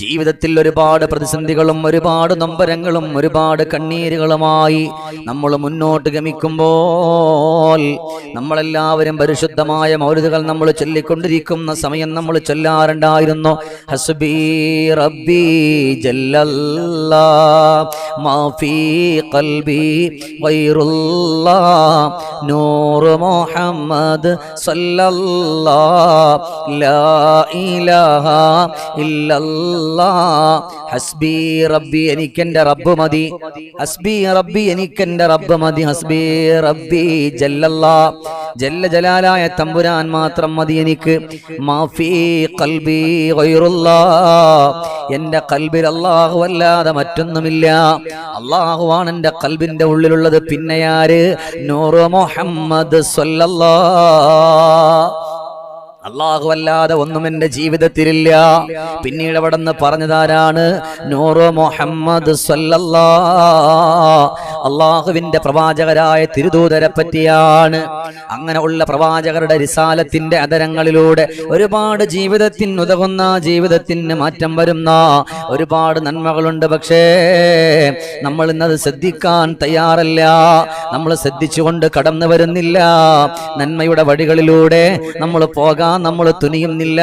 ജീവിതത്തിൽ ഒരുപാട് പ്രതിസന്ധികളും ഒരുപാട് നൊമ്പരങ്ങളും ഒരുപാട് കണ്ണീരുകളുമായി നമ്മൾ മുന്നോട്ട് ഗമിക്കുമ്പോൾ നമ്മളെല്ലാവരും പരിശുദ്ധമായ മൗലികകൾ നമ്മൾ ചൊല്ലിക്കൊണ്ടിരിക്കുന്ന സമയം നമ്മൾ ചൊല്ലാറുണ്ടായിരുന്നു. ഹസ്ബി റബ്ബി മാഫി ഖൽബി ഗൈറുല്ലാ നൂർ മുഹമ്മദ് സല്ലല്ലാ ലാ ഇലാഹ ഇല്ലല്ലാ. ഹസ്ബി റബ്ബി റബ്ബ് മതി. ഹസ്ബി റബ്ബി റബ്ബ് മതി. ഹസ്ബി റബ്ബി ജല്ലല്ലാ. ജല്ല ജലാലായ തമ്പുരാൻ മാത്രം മതി എനിക്ക്. മാഫി എന്റെ കൽബിൽ അല്ലാഹു അല്ലാതെ മറ്റൊന്നുമില്ല. അള്ളാഹുവാണ് എന്റെ കൽബിന്റെ ഉള്ളിലുള്ളത്. പിന്നെയാര് നൂറ് മുഹമ്മദ് സ്വല്ലല്ലാ. അള്ളാഹു അല്ലാതെ ഒന്നും എന്റെ ജീവിതത്തിലില്ല. പിന്നീട് അവിടെ നിന്ന് പറഞ്ഞതാരാണ്? നൂറു മുഹമ്മദ് അള്ളാഹുവിന്റെ പ്രവാചകരായ തിരുദൂതരെ പറ്റിയാണ്. അങ്ങനെ ഉള്ള പ്രവാചകരുടെ രിസാലത്തിന്റെ അതരങ്ങളിലൂടെ ഒരുപാട് ജീവിതത്തിന് ഉതകുന്ന ജീവിതത്തിന് മാറ്റം വരുന്ന ഒരുപാട് നന്മകളുണ്ട്. പക്ഷേ നമ്മൾ ഇന്നത് ശ്രദ്ധിക്കാൻ തയ്യാറല്ല. നമ്മൾ ശ്രദ്ധിച്ചുകൊണ്ട് കടന്നു വരുന്നില്ല. നന്മയുടെ വഴികളിലൂടെ നമ്മൾ പോകാൻ നമ്മൾ തുനിയുന്നില്ല.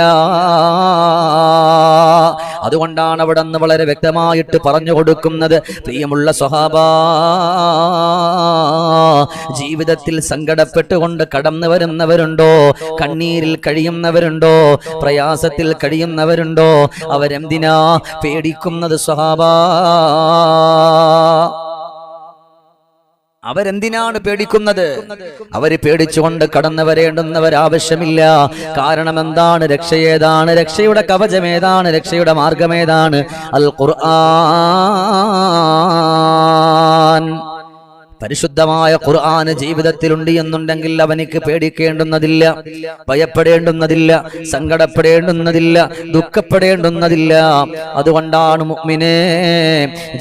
അതുകൊണ്ടാണ് അവിടെ നിന്ന് വളരെ വ്യക്തമായിട്ട് പറഞ്ഞു കൊടുക്കുന്നത്. പ്രിയമുള്ള സ്വഹാബ ജീവിതത്തിൽ സങ്കടപ്പെട്ടുകൊണ്ട് കടന്നു വരുന്നവരുണ്ടോ? കണ്ണീരിൽ കഴിയുന്നവരുണ്ടോ? പ്രയാസത്തിൽ കഴിയുന്നവരുണ്ടോ? അവരെന്തിനാ പേടിക്കുന്നത് സ്വഹാബ? അവരെന്തിനാണ് പേടിക്കുന്നത്? അവർ പേടിച്ചുകൊണ്ട് കടന്നു വരേണ്ടുന്നവർ ആവശ്യമില്ല. കാരണം എന്താണ് രക്ഷയേതാണ് രക്ഷയുടെ കവചം ഏതാണ്? രക്ഷയുടെ മാർഗം ഏതാണ്? അൽ ഖുർആൻ. പരിശുദ്ധമായ ഖുർആന് ജീവിതത്തിലുണ്ട് എന്നുണ്ടെങ്കിൽ അവനിക്ക് പേടിക്കേണ്ടുന്നതില്ല ഭയപ്പെടേണ്ടുന്നതില്ല സങ്കടപ്പെടേണ്ടുന്നതില്ല ദുഃഖപ്പെടേണ്ടുന്നതില്ല. അതുകൊണ്ടാണ് മുഗ്മിനെ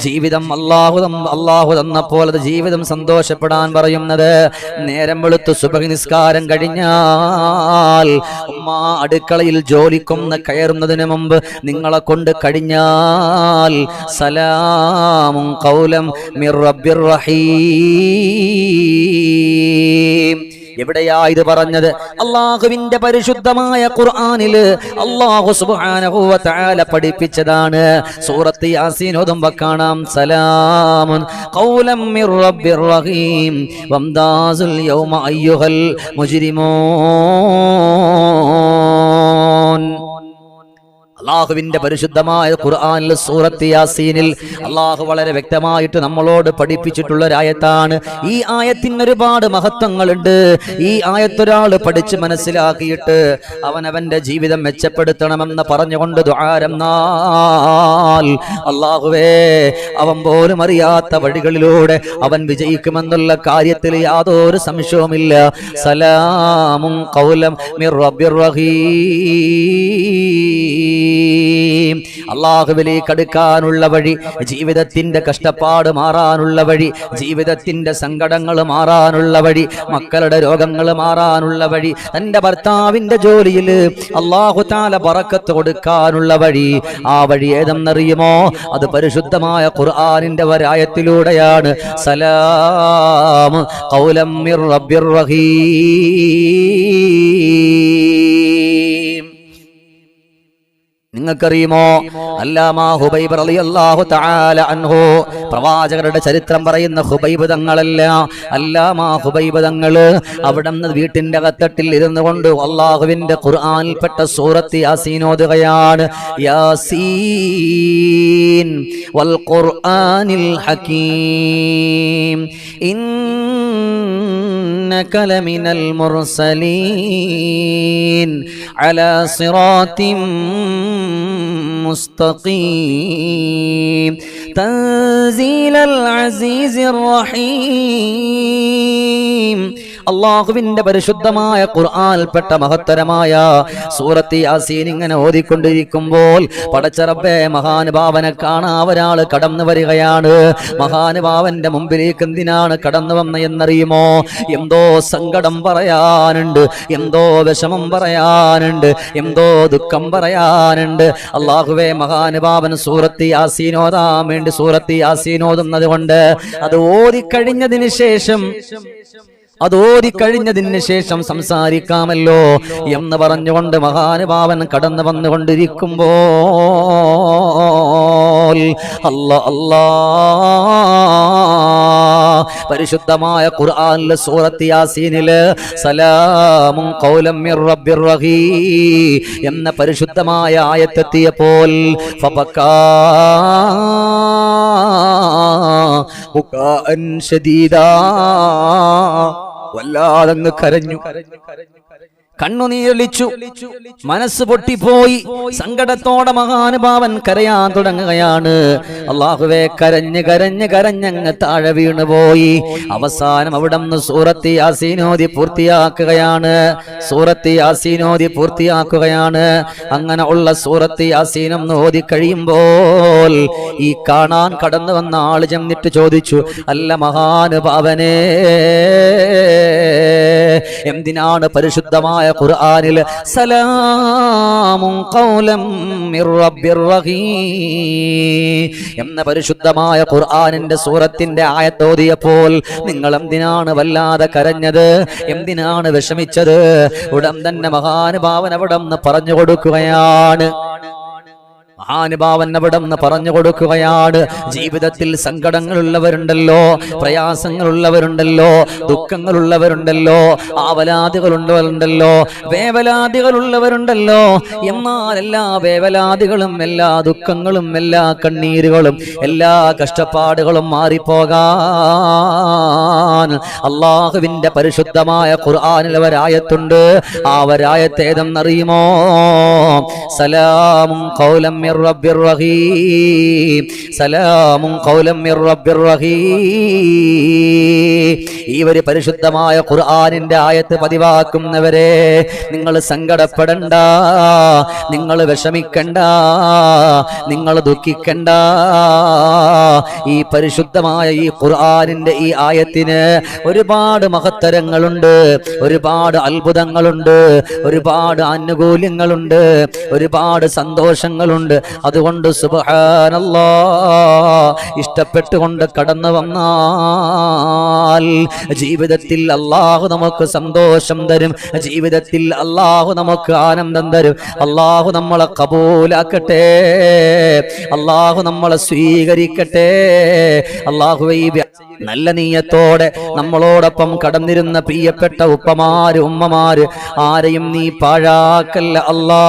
ജീവിതം അള്ളാഹു അള്ളാഹു തന്നപ്പോൾ അത് ജീവിതം സന്തോഷപ്പെടാൻ പറയുന്നത്. നേരം വെളുത്ത് സുബഹി നിസ്കാരം കഴിഞ്ഞാൽ ഉമ്മ അടുക്കളയിൽ ജോലിക്കൊന്ന് കയറുന്നതിന് മുമ്പ് നിങ്ങളെ കൊണ്ട് കഴിഞ്ഞാൽ സലാമും കൗലം മിർ റബ്ബിർ റഹീം. എവിടെയാ ഇത് പറഞ്ഞത്? അള്ളാഹുവിന്റെ പരിശുദ്ധമായ ഖുർആാനിൽ അള്ളാഹു സുബ്ഹാനഹു വ പഠിപ്പിച്ചതാണ്. സൂറത്ത് ഓതുമ്പോ കാണാം. സലാമുൻ ഖൗലം മിർ റബ്ബിർ റഹീം. വംദാസുൽ യൗമ അയ്യുഹൽ മുജ്രിമൂൻ. അള്ളാഹുവിന്റെ പരിശുദ്ധമായ ഖുർആാനിൽ സൂറത്ത് യാസീനിൽ അള്ളാഹു വളരെ വ്യക്തമായിട്ട് നമ്മളോട് പഠിപ്പിച്ചിട്ടുള്ള ഒരായത്താണ് ഈ ആയത്തിന് ഒരുപാട് മഹത്വങ്ങളുണ്ട്. ഈ ആയത്തൊരാൾ പഠിച്ച് മനസ്സിലാക്കിയിട്ട് അവനവന്റെ ജീവിതം മെച്ചപ്പെടുത്തണമെന്ന് പറഞ്ഞുകൊണ്ട് അള്ളാഹുവേ അവൻ പോലും അറിയാത്ത വഴികളിലൂടെ അവൻ വിജയിക്കുമെന്നുള്ള കാര്യത്തിൽ യാതൊരു സംശയവുമില്ല. സലാമും കൗലം മിർ റബ്ബിർ റഹീം. അള്ളാഹുവിലേക്ക് അടുക്കാനുള്ള വഴി ജീവിതത്തിന്റെ കഷ്ടപ്പാട് മാറാനുള്ള വഴി ജീവിതത്തിന്റെ സങ്കടങ്ങൾ മാറാനുള്ള വഴി മക്കളുടെ രോഗങ്ങൾ മാറാനുള്ള വഴി തന്റെ ഭർത്താവിന്റെ ജോലിയിൽ അള്ളാഹു താല പറക്കത്ത് കൊടുക്കാനുള്ള വഴി. ആ വഴി ഏതെന്നറിയുമോ? അത് പരിശുദ്ധമായ ഖുർആനിന്റെ വരായത്തിലൂടെയാണ്. സലാം മിർ റബ്ബിർ റഹീം. നിങ്ങൾക്കറിയുമോ? അല്ലാമാ ഹുബൈബ് റളിയല്ലാഹു തആല അൻഹു. പ്രവാചകരുടെ ചരിത്രം പറയുന്ന ഹുബൈബ് തങ്ങളല്ല. അല്ലാമാ ഹുബൈബ് തങ്ങൾ അവിടുന്ന് വീട്ടിന്റെ കത്തട്ടിൽ ഇരുന്നു കൊണ്ട് അള്ളാഹുവിന്റെ ഖുർആനിൽപ്പെട്ട സൂറത്ത് യാസീൻ ഓതുകയാണ്. യാസീൻ വൽ ഖുർആനിൽ ഹകീം. إنك لمن المرسلين. على صراط مستقيم. تنزيل العزيز الرحيم. അള്ളാഹുവിന്റെ പരിശുദ്ധമായ ഖുർആാനിൽപ്പെട്ട മഹത്തരമായ സൂറത്തി യാസീൻ ഇങ്ങനെ ഓതിക്കൊണ്ടിരിക്കുമ്പോൾ പടച്ചറബേ മഹാനുഭാവനെ കാണാൻ ഒരാൾ കടന്നു വരികയാണ്. മഹാനുഭാവന്റെ മുമ്പിലേക്ക് എന്തിനാണ് കടന്നു വന്ന എന്നറിയുമോ? എന്തോ സങ്കടം പറയാനുണ്ട് എന്തോ വിഷമം പറയാനുണ്ട് എന്തോ ദുഃഖം പറയാനുണ്ട്. അള്ളാഹുവേ മഹാനുഭാവൻ സൂറത്തി യാസീനോദാൻ വേണ്ടി സൂറത്തി യാസീനോതുന്നത് കൊണ്ട് അത് ഓതിക്കഴിഞ്ഞതിന് ശേഷം അത് കഴിഞ്ഞതിന് ശേഷം സംസാരിക്കാമല്ലോ എന്ന് പറഞ്ഞുകൊണ്ട് മഹാനുഭാവൻ കടന്നു വന്നുകൊണ്ടിരിക്കുമ്പോൾ അല്ല അല്ലാ. പരിശുദ്ധമായ ഖുർആനിലെ സൂറത്ത് യാസീനിൽ സലാമും ഖൗലം മിർ റബ്ബിർ റഹീ എന്ന പരിശുദ്ധമായ ആയത്തെത്തിയപ്പോൾ ഫബക്കാ ബുകാഅൻ ശദീദാ വല്ലാതങ്ങ് കരഞ്ഞു. കണ്ണുനീരൊലിച്ചു മനസ്സ് പൊട്ടിപ്പോയി. സങ്കടത്തോടെ മഹാനുഭാവൻ കരയാൻ തുടങ്ങുകയാണ്. അള്ളാഹുവെ കരഞ്ഞ് കരഞ്ഞ് കരഞ്ഞങ്ങ് താഴെ വീണുപോയി. അവസാനം അവിടെ നിന്ന് സൂറത്തി യാസീനോദി പൂർത്തിയാക്കുകയാണ്. സൂറത്തി യാസീനോദി പൂർത്തിയാക്കുകയാണ്. അങ്ങനെ ഉള്ള സൂറത്തി യാസീനം ഓതി കഴിയുമ്പോൾ ഈ കാണാൻ കടന്നു വന്ന ആൾ ചെന്നിട്ട് ചോദിച്ചു അല്ല മഹാനുഭാവനേ എന്തിനാണ് പരിശുദ്ധമായ ഖുർആനിൽ സലാമും ഖൗലം മിർ റബ്ബിർ റഹീം എന്ന പരിശുദ്ധമായ ഖുർആനിന്റെ സൂറത്തിന്റെ ആയത്തോതിയപ്പോൾ നിങ്ങൾ എന്തിനാണ് വല്ലാതെ കരഞ്ഞത്? എന്തിനാണ് വിഷമിച്ചത്? ഉടൻ തന്നെ മഹാനുഭാവൻ അവിടെ പറഞ്ഞു കൊടുക്കുകയാണ്. മഹാനുഭാവൻ അവിടെ നിന്ന് പറഞ്ഞു കൊടുക്കുകയാണ്. ജീവിതത്തിൽ സങ്കടങ്ങളുള്ളവരുണ്ടല്ലോ പ്രയാസങ്ങളുള്ളവരുണ്ടല്ലോ ദുഃഖങ്ങളുള്ളവരുണ്ടല്ലോ ആവലാദികളുള്ളവരുണ്ടല്ലോ വേവലാദികളുള്ളവരുണ്ടല്ലോ എന്നാൽ എല്ലാ വേവലാദികളും എല്ലാ ദുഃഖങ്ങളും എല്ലാ കണ്ണീരുകളും എല്ലാ കഷ്ടപ്പാടുകളും മാറിപ്പോകാൻ അള്ളാഹുവിന്റെ പരിശുദ്ധമായ ഖുർആാനിൽ ഒരായത്തുണ്ട് ആ ഒരായത്തേതെന്നറിയുമോ സലാമും കൗലം മിർ റബ്ബിർ റഹീം ഖൗലം മിർ റഹീം ഈ പരിശുദ്ധമായ ഖുർആനിന്റെ ആയത്ത് പതിവാക്കുന്നവരെ നിങ്ങൾ സങ്കടപ്പെടണ്ട നിങ്ങൾ വിഷമിക്കണ്ട നിങ്ങൾ ദുഃഖിക്കണ്ട. ഈ പരിശുദ്ധമായ ഈ ഖുർആനിന്റെ ഈ ആയത്തിന് ഒരുപാട് മഹത്തരങ്ങളുണ്ട് ഒരുപാട് അത്ഭുതങ്ങളുണ്ട് ഒരുപാട് ആനുകൂല്യങ്ങളുണ്ട് ഒരുപാട് സന്തോഷങ്ങളുണ്ട്. അതുകൊണ്ട് സുബഹാനല്ലാ ഇഷ്ടപ്പെട്ടുകൊണ്ട് കടന്നു വന്നാൽ ജീവിതത്തിൽ അള്ളാഹു നമുക്ക് സന്തോഷം തരും ജീവിതത്തിൽ അള്ളാഹു നമുക്ക് ആനന്ദം തരും. അള്ളാഹു നമ്മളെ കബൂലാക്കട്ടെ അള്ളാഹു നമ്മളെ സ്വീകരിക്കട്ടെ. അള്ളാഹു നല്ല നീയത്തോടെ നമ്മളോടൊപ്പം കടന്നിരുന്ന പ്രിയപ്പെട്ട ഉപ്പമാര് ഉമ്മമാര് ആരെയും നീ പാഴാക്കല്ല അല്ലാ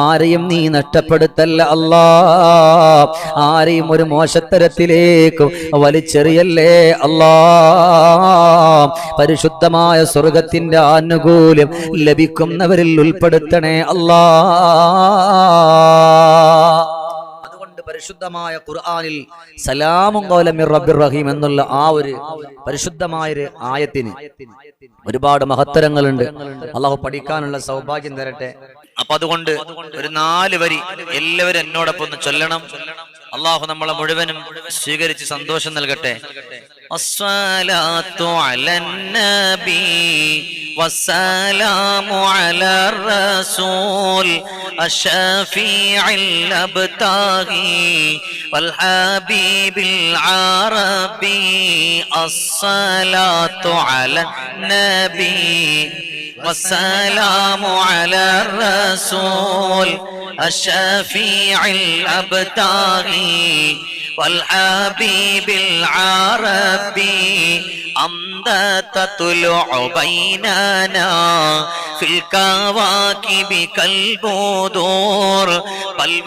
ആരെയും നീ നഷ്ടപ്പെടുത്തല്ല അല്ലാ. ആരെയും ഒരു മോശത്തരത്തിലേക്ക് വലിച്ചെറിയല്ലേ അല്ലാ. പരിശുദ്ധമായ സ്വർഗത്തിന്റെ ആനുകൂല്യം ലഭിക്കുന്നവരിൽ ഉൾപ്പെടുത്തണേ അല്ലാ. അതുകൊണ്ട് പരിശുദ്ധമായ ഖുർആാനിൽ സലാമും കോലമിർ റബ്ബിർ റഹീം എന്നുള്ള ആ ഒരു പരിശുദ്ധമായ ഒരു ആയത്തിന് ഒരുപാട് മഹത്തരങ്ങളുണ്ട്. അള്ളാഹു പഠിക്കാനുള്ള സൗഭാഗ്യം തരട്ടെ. അപ്പൊ അതുകൊണ്ട് ഒരു നാല് വരി എല്ലാവരും എന്നോടൊപ്പം ഒന്ന് ചൊല്ലണം. അള്ളാഹു നമ്മളെ മുഴുവനും സ്വീകരിച്ച് സന്തോഷം നൽകട്ടെ. الصلاة على النبي والسلام على الرسول الشفيع الأبتغي والحبيب العربي الصلاة على النبي والسلام على الرسول الشفيع الأبتغي والحبيب العربي أنت تطلع بيننا في الكواكب كالبدور بل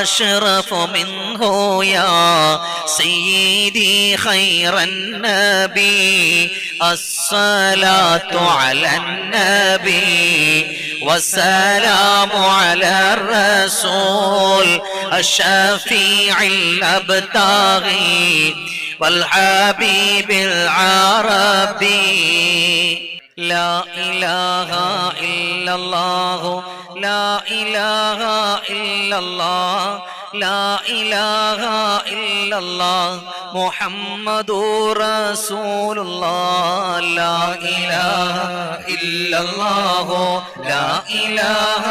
وأشرف منه يا سيدي خير النبي الصلاة على النبي والسلام على الرسول الشفيع الأبتغي والحبيب العربي. لا إله إلا الله لا إله إلا الله لا إله إلا الله. محمد رسول الله لا إله إلا الله لا إله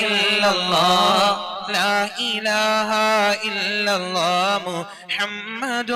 إلا الله. لا إله إلا الله محمد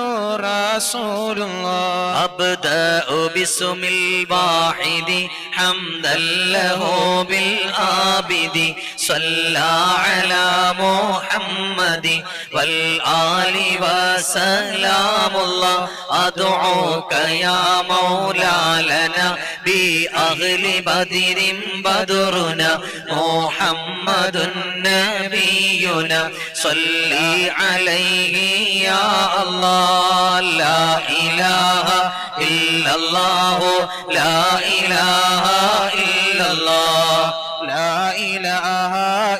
رسول الله. أبدأ باسم الواحد حمدا له بالآبد. صلى على محمد والآل وسلام الله أدعوك يا مولى لنا بأهل بدر بدرنا محمد نبينا صلي عليه يا الله لا إله إلا الله لا إله إلا الله لا إله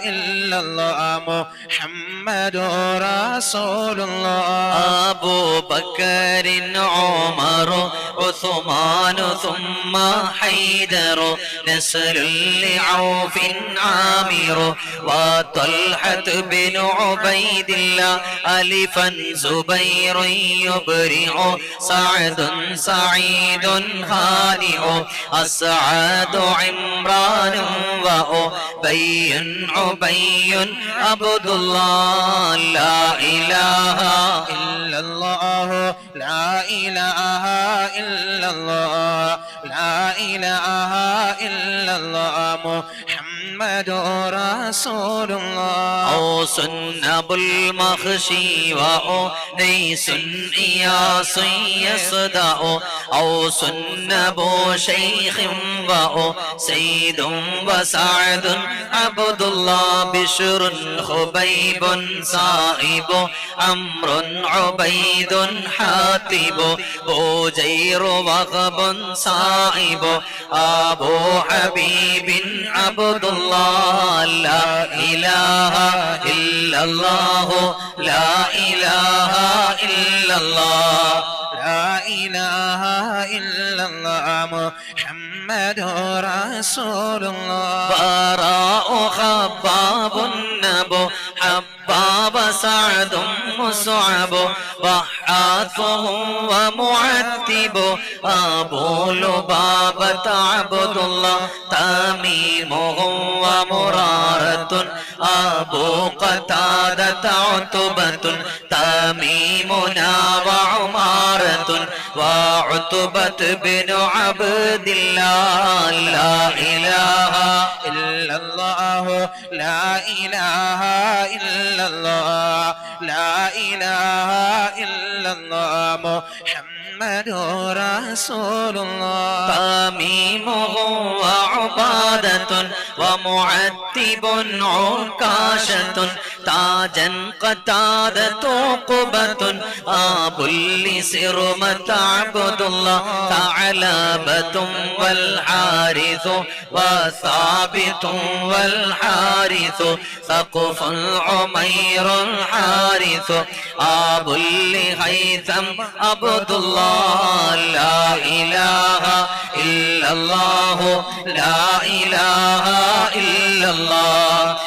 إلا الله محمد رسول الله أبو بكر عمر عثمان ثم حيدر نسل لعوف عامر وطلحة بن عبيد الله ألفا زبير يبرع سعد سعيد هانئ أسعد عمران وأبي عبي عبد الله لا إله إلا الله. لا إله إلا الله. لا إله إلا الله. മുഹമ്മദോ റസൂലുള്ളാഹ് ഓ സുന്നബുൽ മഖ്ശി വ ഓ നൈസുൻ യാ സയ്യസദ ഓ. ഓ സുന്നബു ശൈഖും വ ഓ സയ്യിദും വ സഅദുൻ അബ്ദുല്ലാ ബിശ്റുൻ ഖുബൈബുൻ സായിബു അംറുൻ ഉബൈദുൻ ഹാതിബു ബുജൈറു വഖബുൻ സായിബു അബൂ ഹബീബിൻ അബ്ദുല്ലാ الله. لا إله إلا الله لا إله إلا الله لا إله إلا الله محمد رسول الله. براء خباب النبو. حباب سعد مصعب وحاثه ومعتب أبو لبابة عبد الله تميمه ومرارة أبو قتادة عتبة تميمنا وعمارة وعتبة بن عبد الله. لا إله إلا الله. لا إله إلا الله. لا إله إلا الله. محمد رسول الله تميمه وعبادة ومعتب عكاشة. تاجا قتادة قبة أبو لسرمة عبد الله ثعلبة والحارث وثابت والحارث سقف عمير الحارث. أبو لهيثم عبد الله. لا إله إلا الله. لا إله إلا الله.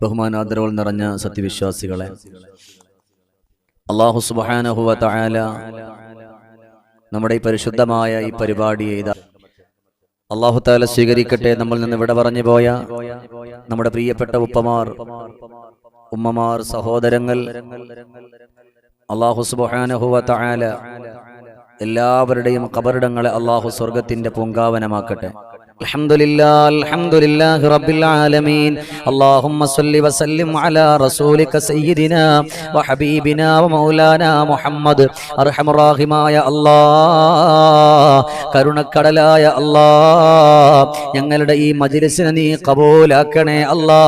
ബഹുമാനാദരവുകൾ നിറഞ്ഞ സത്യവിശ്വാസികളെ. അള്ളാഹു സുബാനഹുവ തആല നമ്മുടെ ഈ പരിശുദ്ധമായ ഈ പരിപാടി ചെയ്ത അള്ളാഹു താല സ്വീകരിക്കട്ടെ നമ്മൾ നിന്ന് ഇവിടെ പറഞ്ഞു പോയ നമ്മുടെ പ്രിയപ്പെട്ട ഉപ്പമാർ ഉമ്മമാർ സഹോദരങ്ങൾ. അള്ളാഹു സുബാനഹുവ തആല എല്ലാവരുടെയും കബറിടങ്ങളെ അള്ളാഹു സ്വർഗത്തിന്റെ പൂങ്കാവനമാക്കട്ടെ. الحمد لله الحمد لله رب العالمين اللهم صل وسلم على رسولك سيدنا وحبيبنا ومولانا محمد അർഹം റാഹിമായ അല്ലാ കരുണക്കടലായ അല്ലാ ഞങ്ങളുടെ ഈ മജ്ലിസിനെ നീ കബൂലാക്കണേ അല്ലാ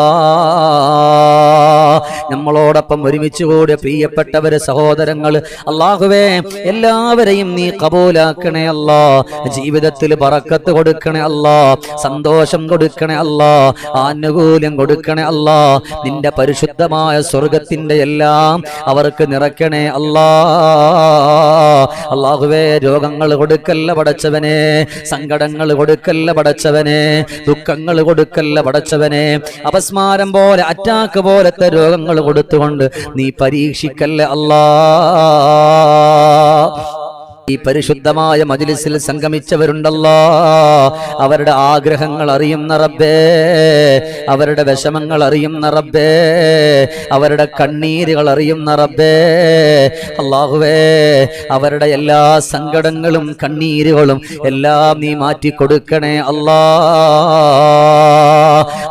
നമ്മളോടൊപ്പം ഒരുമിച്ച് കൂടിയ പ്രിയപ്പെട്ടവര് സഹോദരങ്ങൾ അള്ളാഹുവേ എല്ലാവരെയും നീ കബൂലാക്കണേ അല്ലാ. ജീവിതത്തിൽ പറക്കത്ത് കൊടുക്കണേ അല്ലാ. സന്തോഷം കൊടുക്കണേ അല്ലാ. ആനുകൂല്യം കൊടുക്കണേ അല്ലാ. നിന്റെ പരിശുദ്ധമായ സ്വർഗത്തിന്റെ എല്ലാം അവർക്ക് നിറയ്ക്കണേ അല്ലാ. അള്ളാഹുവേ രോഗങ്ങൾ കൊടുക്കല്ല പടച്ചവനെ. സങ്കടങ്ങൾ കൊടുക്കല്ല പടച്ചവനെ. ദുഃഖങ്ങൾ കൊടുക്കല്ല പടച്ചവനെ. അപസ്മാരം പോലെ അറ്റാക്ക് പോലത്തെ രോഗങ്ങൾ കൊടുത്തുകൊണ്ട് നീ പരീക്ഷിക്കല്ലേ അല്ലാ. ഈ പരിശുദ്ധമായ മജിലിസിൽ സംഗമിച്ചവരുണ്ടല്ലോ. അവരുടെ ആഗ്രഹങ്ങൾ അറിയുന്ന റബ്ബേ അവരുടെ വിഷമങ്ങൾ അറിയുന്ന റബ്ബേ. അവരുടെ കണ്ണീരുകൾ അറിയുന്ന റബ്ബേ. അള്ളാഹുവേ അവരുടെ എല്ലാ സങ്കടങ്ങളും കണ്ണീരുകളും എല്ലാം നീ മാറ്റി കൊടുക്കണേ അല്ലാ.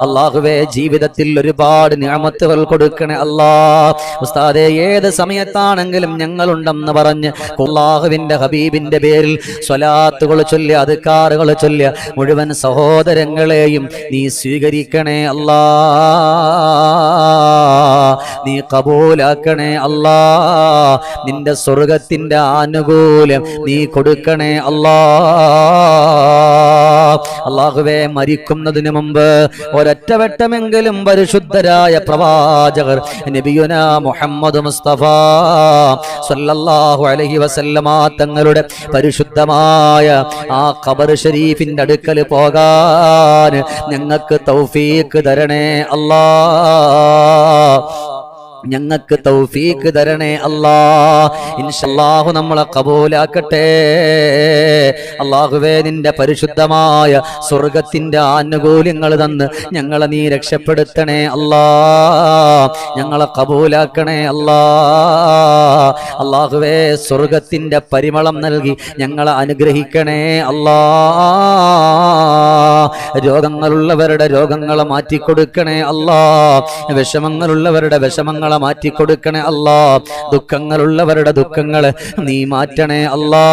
അള്ളാഹുവേ ജീവിതത്തിൽ ഒരുപാട് ഞാമത്തുകൾ കൊടുക്കണേ അല്ലാ. ഉസ്താദെ ഏത് സമയത്താണെങ്കിലും ഞങ്ങളുണ്ടെന്ന് പറഞ്ഞ് അള്ളാഹുവിന്റെ ഹബീബിന്റെ പേരിൽ സ്വലാത്തുകൾ ചൊല്ലി അധികാറുകൾ ചൊല്ലിയ മുഴുവൻ സഹോദരങ്ങളെയും നീ സ്വീകരിക്കണേ അല്ലാ. നീ കബൂലാക്കണേ അല്ലാ. നിന്റെ സ്വർഗത്തിന്റെ ആനുകൂല്യം നീ കൊടുക്കണേ അല്ലാ. അള്ളാഹുവേ മരിക്കുന്നതിന് മുമ്പ് ഒരൊറ്റ വെട്ടമെങ്കിലും പരിശുദ്ധരായ പ്രവാചകർ നബിയുന മുഹമ്മദ് മുസ്തഫ സല്ലല്ലാഹു അലൈഹി വസല്ലമ തങ്ങളുടെ പരിശുദ്ധമായ ആ ഖബർ ഷരീഫിന്റെ അടുക്കൽ പോകാൻ ഞങ്ങൾക്ക് തൗഫീക്ക് തരണേ അല്ലാ. ഞങ്ങൾക്ക് തൗഫീക്ക് തരണേ അല്ലാ. ഇൻഷല്ലാഹു നമ്മളെ കബൂലാക്കട്ടെ. അള്ളാഹുവേ നിന്റെ പരിശുദ്ധമായ സ്വർഗത്തിന്റെ ആനുകൂല്യങ്ങൾ തന്ന് ഞങ്ങളെ നീ രക്ഷപ്പെടുത്തണേ അല്ലാ. ഞങ്ങളെ കബൂലാക്കണേ അല്ലാ. അള്ളാഹുവേ സ്വർഗത്തിന്റെ പരിമളം നൽകി ഞങ്ങളെ അനുഗ്രഹിക്കണേ അല്ലാ. രോഗങ്ങളുള്ളവരുടെ രോഗങ്ങളെ മാറ്റിക്കൊടുക്കണേ അല്ലാ. വിഷമങ്ങളുള്ളവരുടെ വിഷമങ്ങളെ മാറ്റിക്കൊടുക്കണേ അല്ലാ ദുഃഖങ്ങളുള്ളവരുടെ ദുഃഖങ്ങള് നീ മാറ്റണേ അല്ലാ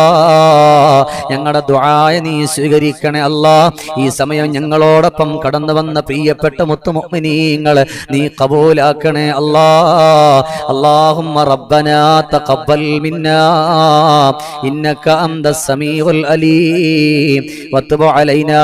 ഞങ്ങളുടെ ദുആയ നീ സ്വീകരിക്കണേ അല്ലാ ഈ സമയം ഞങ്ങളോടൊപ്പം കടന്നു വന്ന പ്രിയപ്പെട്ട മുത്തുമുഅ്മിനീങ്ങള് നീ കബൂലാക്കണേ അല്ലാ اللهم ربنا تقبل منا إنك أنت السميع الأليم وتب علينا